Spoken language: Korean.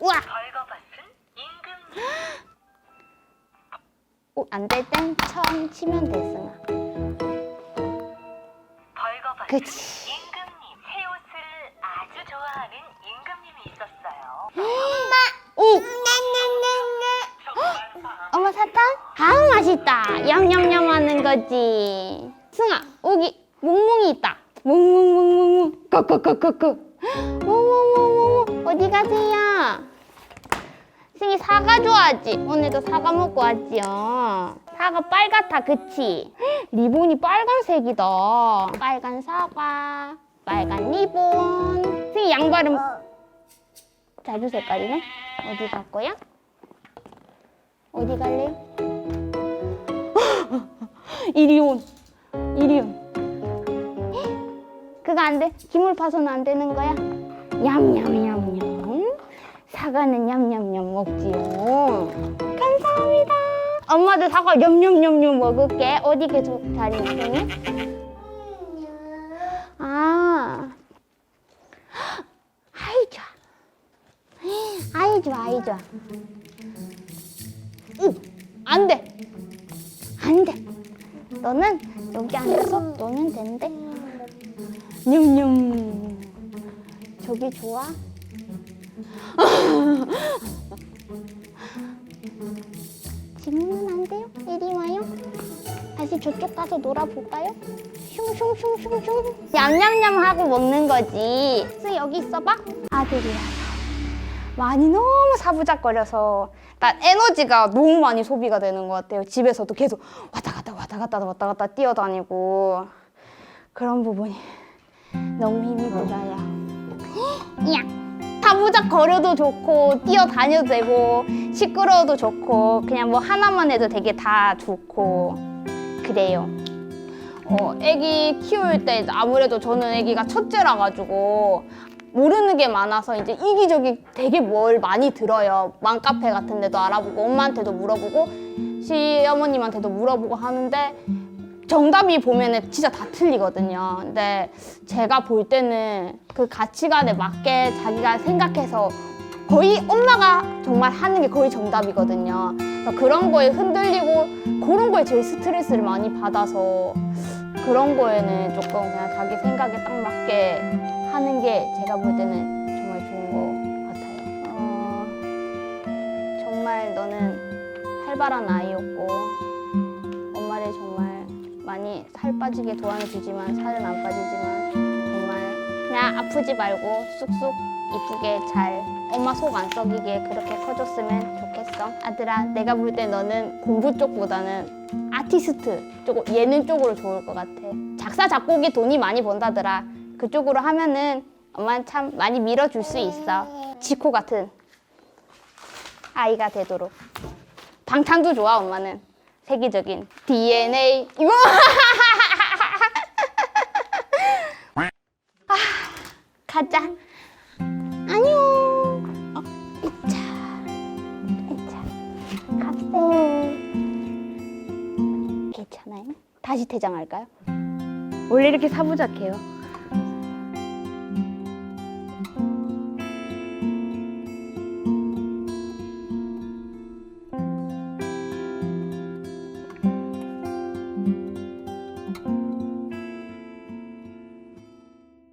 우와! 벌거벗은 임금님 어, 안될 땐 처음 치면. 벌거벗은 그치. 임금님 새 옷을 아주 좋아하는 임금님이 있었어요. 오! 정말 마- 엄마 사탕? 아우 맛있다. 얌얌얌 하는 거지. 승아, 여기 몽몽이 있다. 몽몽몽몽몽. 꺼꺼꺼꺼꺼. 몽몽몽몽. 어디 가세요? 승이 사과 좋아하지? 오늘도 사과 먹고 왔지요. 사과 빨갛다, 그치? 리본이 빨간색이다. 빨간 사과, 빨간 리본. 승이 양발은 자주 색깔이네? 어디 갈 거야? 어디 갈래요? 이리온 이리온 안 돼. 기물 파손 안 되는 거야. 냠냠냠냠. 사과는 냠냠냠 먹지요. 감사합니다. 엄마도 사과 냠냠냠냠 먹을게. 어디 계속 자리 있으니? 아. 아이 좋아. 아이 좋아, 아이 좋아. 오, 안 돼. 안 돼. 너는 여기 앉아서 노면 된대. 냠냠. 저기 좋아? 지금은 안 돼요? 이리 와요. 다시 저쪽 가서 놀아볼까요? 슝슝슝슝슝. 냠냠냠 하고 먹는 거지. 쓰 여기 있어봐. 아들이야. 많이 너무 사부작거려서 나 에너지가 너무 많이 소비가 되는 것 같아요. 집에서도 계속 왔다 갔다 왔다 갔다 왔다 갔다 뛰어다니고 그런 부분이 너무 힘이 들어요. 이야. 사부작거려도 좋고 뛰어다녀도 되고 시끄러워도 좋고 그냥 뭐 하나만 해도 되게 다 좋고 그래요. 어, 애기 키울 때 아무래도 저는 애기가 첫째라 가지고 모르는 게 많아서 이제 이기저기 되게 뭘 많이 들어요. 맘카페 같은 데도 알아보고 엄마한테도 물어보고 시어머님한테도 물어보고 하는데 정답이 보면은 진짜 다 틀리거든요. 근데 제가 볼 때는 그 가치관에 맞게 자기가 생각해서 거의 엄마가 정말 하는 게 거의 정답이거든요. 그런 거에 흔들리고 그런 거에 제일 스트레스를 많이 받아서 그런 거에는 조금 그냥 자기 생각에 딱 맞게 하는 게 제가 볼 때는 정말 좋은 것 같아요. 어, 정말 너는 활발한 아이였고 많이 살 빠지게 도와주지만 살은 안 빠지지만 정말 그냥 아프지 말고 쑥쑥 이쁘게 잘 엄마 속 안 썩이게 그렇게 커줬으면 좋겠어. 아들아, 내가 볼 때 너는 공부 쪽보다는 아티스트 쪽, 예능 쪽으로 좋을 것 같아. 작사, 작곡이 돈이 많이 번다더라. 그쪽으로 하면은 엄마는 참 많이 밀어줄 수 있어. 지코 같은 아이가 되도록. 방탄도 좋아, 엄마는. 세계적인 DNA. 이거! 아, 가자. 안녕. 어, 이차. 이차. 갑세. 괜찮아요? 다시 퇴장할까요? 원래 이렇게 사부작해요.